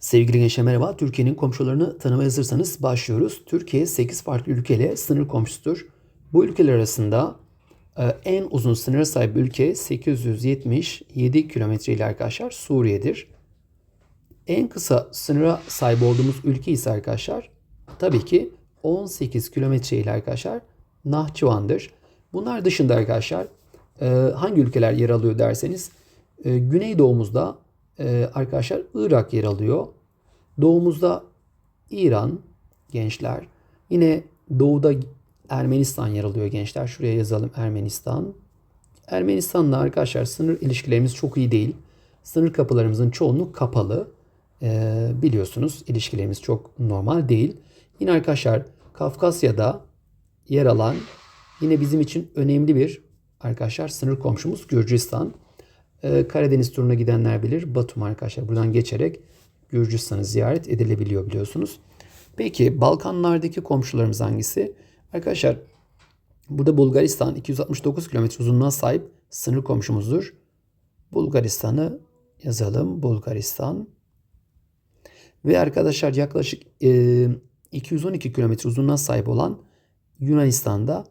Sevgili gençler merhaba. Türkiye'nin komşularını tanımaya hazırsanız başlıyoruz. Türkiye 8 farklı ülkeyle sınır komşusudur. Bu ülkeler arasında e, en uzun sınıra sahip ülke 877 kilometre ile arkadaşlar Suriye'dir. En kısa sınıra sahip olduğumuz ülke ise arkadaşlar tabii ki 18 kilometre ile arkadaşlar Nahçıvan'dır. Bunlar dışında arkadaşlar e, hangi ülkeler yer alıyor derseniz e, güneydoğumuzda e, arkadaşlar Irak yer alıyor. Doğumuzda İran gençler. Yine doğuda Ermenistan yer alıyor gençler. Şuraya yazalım Ermenistan. Ermenistan'la arkadaşlar sınır ilişkilerimiz çok iyi değil. Sınır kapılarımızın çoğunluğu kapalı. Ee, biliyorsunuz ilişkilerimiz çok normal değil. Yine arkadaşlar Kafkasya'da yer alan yine bizim için önemli bir arkadaşlar sınır komşumuz Gürcistan. Ee, Karadeniz turuna gidenler bilir. Batum arkadaşlar buradan geçerek Gürcistan'ı ziyaret edilebiliyor biliyorsunuz. Peki Balkanlardaki komşularımız hangisi? Arkadaşlar burada Bulgaristan 269 kilometre uzunluğuna sahip sınır komşumuzdur. Bulgaristan'ı yazalım. Bulgaristan. Ve arkadaşlar yaklaşık e, 212 kilometre uzunluğuna sahip olan Yunanistan'da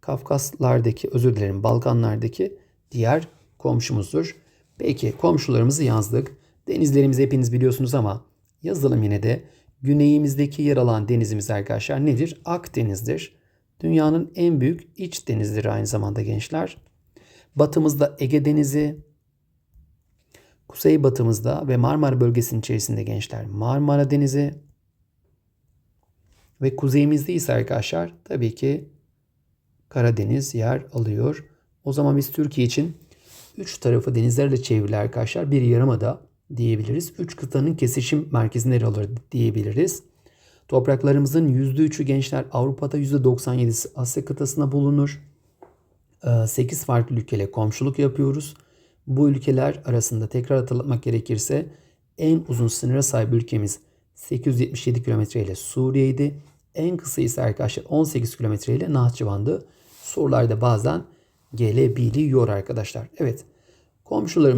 Kafkaslardaki özür dilerim Balkanlardaki diğer komşumuzdur. Peki komşularımızı yazdık. Denizlerimizi hepiniz biliyorsunuz ama yazalım yine de. Güneyimizdeki yer alan denizimiz arkadaşlar nedir? Akdeniz'dir. Dünyanın en büyük iç denizidir aynı zamanda gençler. Batımızda Ege Denizi, kuzeybatımızda ve Marmara bölgesinin içerisinde gençler Marmara Denizi ve kuzeyimizde ise arkadaşlar tabii ki Karadeniz yer alıyor. O zaman biz Türkiye için üç tarafı denizlerle çevrili arkadaşlar bir yarımada diyebiliriz. Üç kıtanın kesişim merkezinde yer alır diyebiliriz. Topraklarımızın %3'ü gençler Avrupa'da %97'si Asya kıtasında bulunur. 8 farklı ülkeyle komşuluk yapıyoruz. Bu ülkeler arasında tekrar hatırlatmak gerekirse en uzun sınıra sahip ülkemiz 877 kilometre ile Suriye'ydi. En kısa ise arkadaşlar 18 kilometre ile Nahçıvan'dı. Sorularda bazen gelebiliyor arkadaşlar. Evet komşularım